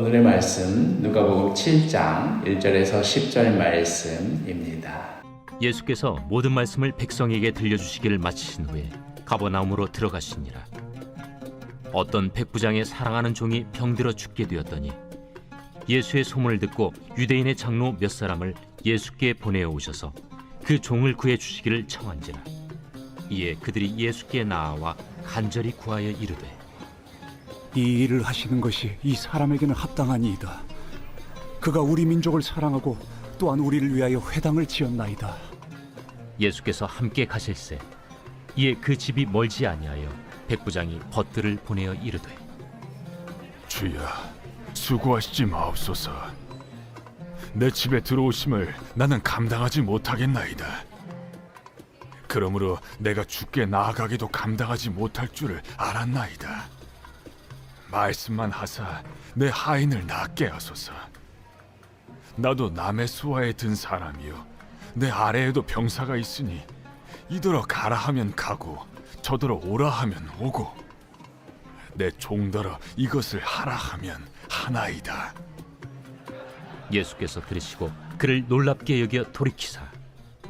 오늘의 말씀 누가복음 7장 1절에서 10절 말씀입니다. 예수께서 모든 말씀을 백성에게 들려주시기를 마치신 후에 가버나움으로 들어가시니라. 어떤 백부장의 사랑하는 종이 병들어 죽게 되었더니 예수의 소문을 듣고 유대인의 장로 몇 사람을 예수께 보내어 오셔서 그 종을 구해 주시기를 청한지라. 이에 그들이 예수께 나아와 간절히 구하여 이르되 이 일을 하시는 것이 이 사람에게는 합당하니이다. 그가 우리 민족을 사랑하고 또한 우리를 위하여 회당을 지었나이다. 예수께서 함께 가실새 이에 그 집이 멀지 아니하여 백부장이 벗들을 보내어 이르되 주여, 수고하시지 마옵소서. 내 집에 들어오심을 나는 감당하지 못하겠나이다. 그러므로 내가 죽게 나아가기도 감당하지 못할 줄을 알았나이다. 말씀만 하사 내 하인을 낫게 하소서. 나도 남의 수하에 든 사람이요, 내 아래에도 병사가 있으니 이더러 가라 하면 가고 저더러 오라 하면 오고 내 종더러 이것을 하라 하면 하나이다. 예수께서 들으시고 그를 놀랍게 여겨 돌이키사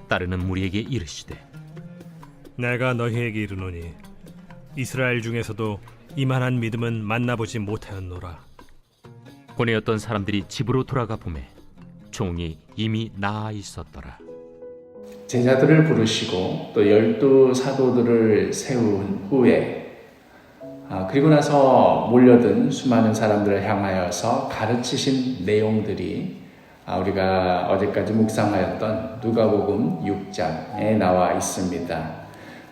따르는 무리에게 이르시되 내가 너희에게 이르노니 이스라엘 중에서도 이만한 믿음은 만나보지 못하였노라. 보내었던 사람들이 집으로 돌아가 보매 종이 이미 나아 있었더라. 제자들을 부르시고 또 열두 사도들을 세운 후에 아, 그리고 나서 몰려든 수많은 사람들을 향하여서 가르치신 내용들이 아, 우리가 어제까지 묵상하였던 누가복음 6장에 나와 있습니다.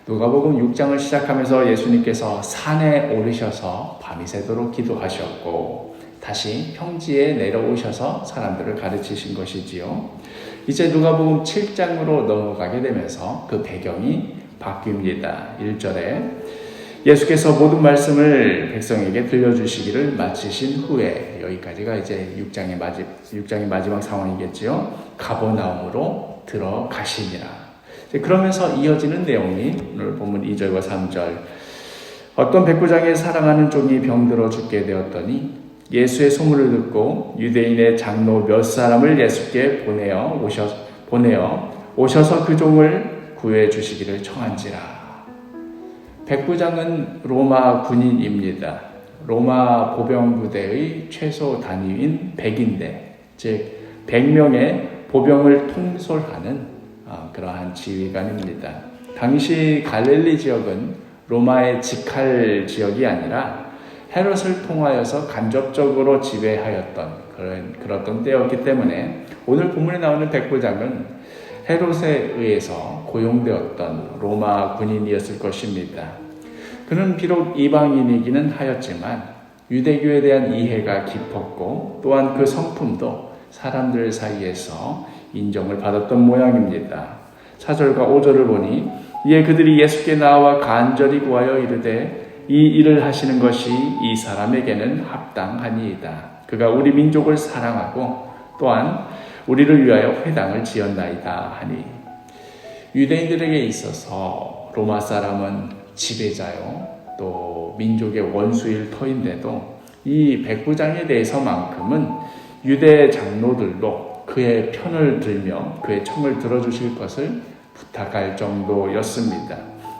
누가복음 6장을 시작하면서 예수님께서 산에 오르셔서 밤이 새도록 기도하셨고 다시 평지에 내려오셔서 사람들을 가르치신 것이지요. 이제 누가복음 7장으로 넘어가게 되면서 그 배경이 바뀝니다. 1절에 예수께서 모든 말씀을 백성에게 들려주시기를 마치신 후에 여기까지가 이제 6장의 마지 6장의 마지막 상황이겠지요. 가버나움으로 들어가시니라. 이제 그러면서 이어지는 내용이 오늘 본문 2절과 3절 어떤 백부장의 사랑하는 종이 병들어 죽게 되었더니 예수의 소문을 듣고 유대인의 장로 몇 사람을 예수께 보내어 오셔 보내어 오셔서 그 종을 구해 주시기를 청한지라. 백부장은 로마 군인입니다. 로마 보병 부대의 최소 단위인 백인대, 즉 100명의 보병을 통솔하는 어, 그러한 지휘관입니다. 당시 갈릴리 지역은 로마의 직할 지역이 아니라 헤롯을 통하여서 간접적으로 지배하였던 그런 그렇던 때였기 때문에 오늘 본문에 나오는 백부장은 헤롯에 의해서 고용되었던 로마 군인이었을 것입니다. 그는 비록 이방인이기는 하였지만 유대교에 대한 이해가 깊었고 또한 그 성품도 사람들 사이에서 인정을 받았던 모양입니다. 4절과 5절을 보니 이에 그들이 예수께 나와 간절히 구하여 이르되 이 일을 하시는 것이 이 사람에게는 합당하니이다. 그가 우리 민족을 사랑하고 또한 우리를 위하여 회당을 지었나이다 하니 유대인들에게 있어서 로마 사람은 지배자요 또 민족의 원수일 터인데도 이 백부장에 대해서만큼은 유대 장로들도 그의 편을 들며 그의 청을 들어주실 것을 부탁할 정도였습니다.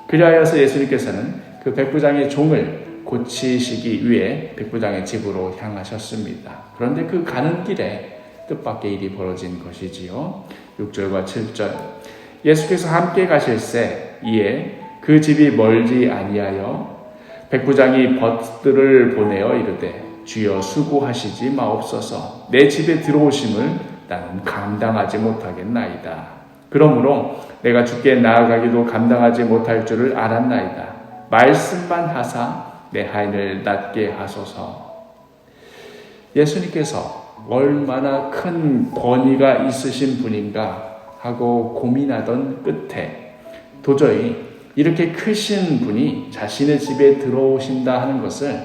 그리하여서 예수님께서는 그 백부장의 종을 고치시기 위해 백부장의 집으로 향하셨습니다. 그런데 그 가는 길에 뜻밖의 일이 벌어진 것이지요. 6절과 7절. 예수께서 함께 가실새 이에 그 집이 멀지 아니하여 백부장이 벗들을 보내어 이르되 주여 수고하시지 마옵소서 내 집에 들어오심을 나는 감당하지 못하겠나이다. 그러므로 내가 죽게 나아가기도 감당하지 못할 줄을 알았나이다. 말씀만 하사 내 하인을 낫게 하소서. 예수님께서 얼마나 큰 권위가 있으신 분인가 하고 고민하던 끝에 도저히 이렇게 크신 분이 자신의 집에 들어오신다 하는 것을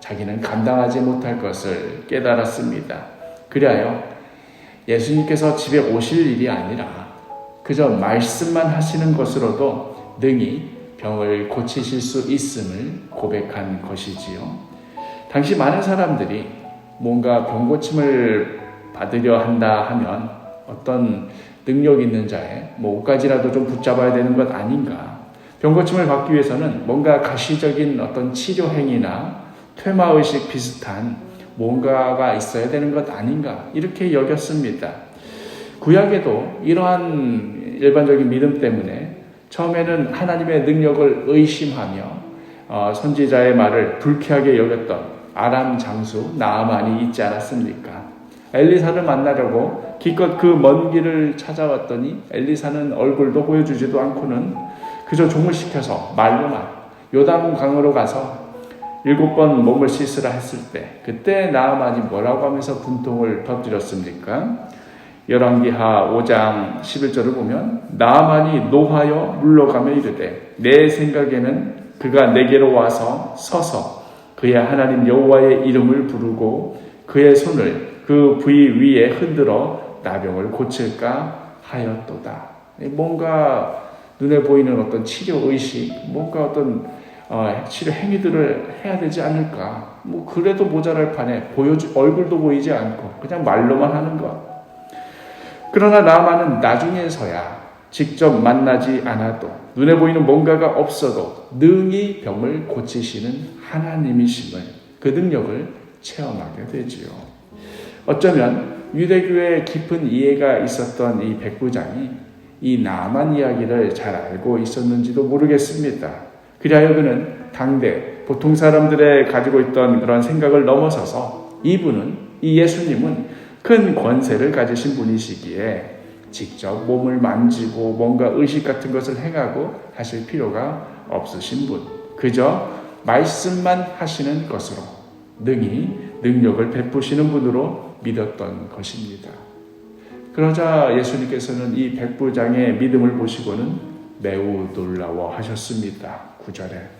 자기는 감당하지 못할 것을 깨달았습니다. 그리하여 예수님께서 집에 오실 일이 아니라 그저 말씀만 하시는 것으로도 능히 병을 고치실 수 있음을 고백한 것이지요. 당시 많은 사람들이 뭔가 병 고침을 받으려 한다 하면 어떤 능력 있는 자의 뭐 옷가지라도 좀 붙잡아야 되는 것 아닌가. 병 고침을 받기 위해서는 뭔가 가시적인 어떤 치료 행위나 퇴마 의식 비슷한 뭔가가 있어야 되는 것 아닌가 이렇게 여겼습니다. 구약에도 이러한 일반적인 믿음 때문에 처음에는 하나님의 능력을 의심하며 어, 선지자의 말을 불쾌하게 여겼던 아람 장수 나아만이 있지 않았습니까? 엘리사를 만나려고 기껏 그 먼 길을 찾아왔더니 엘리사는 얼굴도 보여주지도 않고는 그저 종을 시켜서 말로만 요단 강으로 가서 일곱 번 몸을 씻으라 했을 때 그때 나아만이 뭐라고 하면서 분통을 터뜨렸습니까? 열왕기하 5장 11절을 보면 나아만이 노하여 물러가며 이르되 내 생각에는 그가 내게로 와서 서서 그의 하나님 여호와의 이름을 부르고 그의 손을 그 부위 위에 흔들어 나병을 고칠까 하였도다. 뭔가 눈에 보이는 어떤 치료 의식, 뭔가 어떤 어, 치료 행위들을 해야 되지 않을까. 뭐 그래도 모자랄 판에 보여주 얼굴도 보이지 않고 그냥 말로만 하는 것. 그러나 나만은 나중에서야 직접 만나지 않아도 눈에 보이는 뭔가가 없어도 능히 병을 고치시는 하나님이심을 그 능력을 체험하게 되지요. 어쩌면 유대교의 깊은 이해가 있었던 이 백부장이 이 나만 이야기를 잘 알고 있었는지도 모르겠습니다. 그리하여 그는 당대 보통 사람들의 가지고 있던 그런 생각을 넘어서서 이분은 이 예수님은 큰 권세를 가지신 분이시기에 직접 몸을 만지고 뭔가 의식 같은 것을 행하고 하실 필요가 없으신 분. 그저 말씀만 하시는 것으로 능히 능력을 베푸시는 분으로 믿었던 것입니다. 그러자 예수님께서는 이 백부장의 믿음을 보시고는 매우 놀라워 하셨습니다. 9절에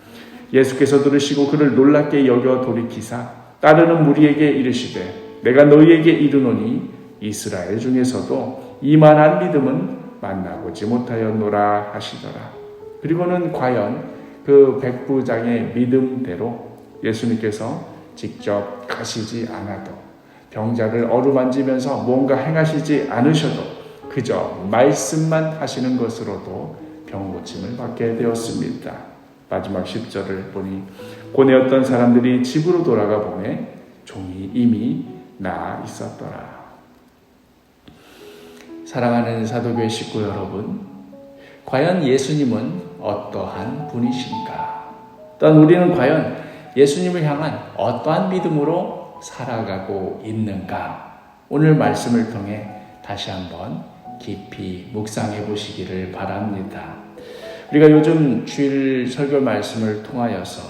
예수께서 들으시고 그를 놀랍게 여겨 돌이키사 따르는 무리에게 이르시되 내가 너희에게 이르노니 이스라엘 중에서도 이만한 믿음은 만나보지 못하였노라 하시더라. 그리고는 과연 그 백부장의 믿음대로 예수님께서 직접 가시지 않아도 병자를 어루만지면서 뭔가 행하시지 않으셔도 그저 말씀만 하시는 것으로도 병 고침을 받게 되었습니다. 마지막 10절을 보니 고뇌었던 사람들이 집으로 돌아가 보매 종이 이미 나 있었더라. 사랑하는 사도교회 식구 여러분, 과연 예수님은 어떠한 분이신가? 또한 우리는 과연 예수님을 향한 어떠한 믿음으로 살아가고 있는가? 오늘 말씀을 통해 다시 한번 깊이 묵상해 보시기를 바랍니다. 우리가 요즘 주일 설교 말씀을 통하여서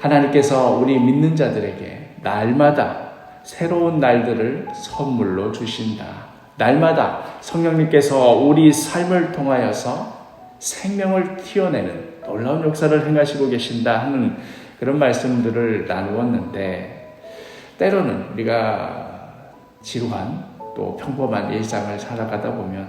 하나님께서 우리 믿는 자들에게 날마다 새로운 날들을 선물로 주신다. 날마다 성령님께서 우리 삶을 통하여서 생명을 튀어내는 놀라운 역사를 행하시고 계신다 하는 그런 말씀들을 나누었는데 때로는 우리가 지루한 또 평범한 일상을 살아가다 보면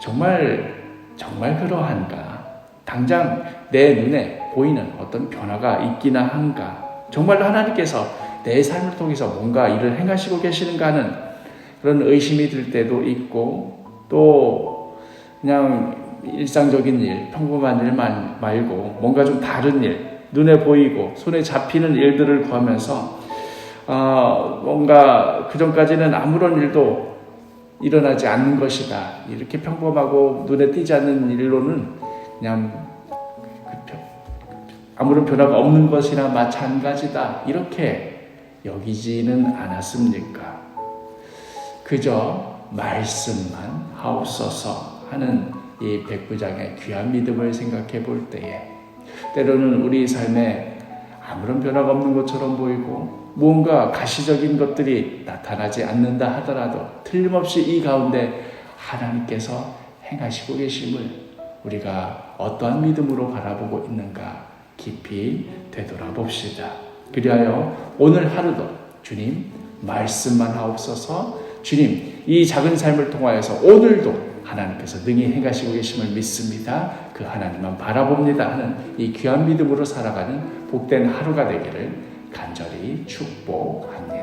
정말 정말 그러한가? 당장 내 눈에 보이는 어떤 변화가 있기나 한가? 정말로 하나님께서 내 삶을 통해서 뭔가 일을 행하시고 계시는가 하는 그런 의심이 들 때도 있고 또 그냥 일상적인 일, 평범한 일만 말고 뭔가 좀 다른 일, 눈에 보이고 손에 잡히는 일들을 구하면서 어, 뭔가 그 전까지는 아무런 일도 일어나지 않는 것이다. 이렇게 평범하고 눈에 띄지 않는 일로는 그냥 그 아무런 변화가 없는 것이나 마찬가지다. 이렇게 여기지는 않았습니까? 그저 말씀만 하옵소서 하는 이 백부장의 귀한 믿음을 생각해 볼 때에 때로는 우리 삶에 아무런 변화가 없는 것처럼 보이고 무언가 가시적인 것들이 나타나지 않는다 하더라도 틀림없이 이 가운데 하나님께서 행하시고 계심을 우리가 어떠한 믿음으로 바라보고 있는가 깊이 되돌아봅시다. 그리하여 오늘 하루도 주님 말씀만 하옵소서 주님 이 작은 삶을 통하여서 오늘도 하나님께서 능히 행하시고 계심을 믿습니다. 그 하나님만 바라봅니다 하는 이 귀한 믿음으로 살아가는 복된 하루가 되기를 간절히 축복합니다.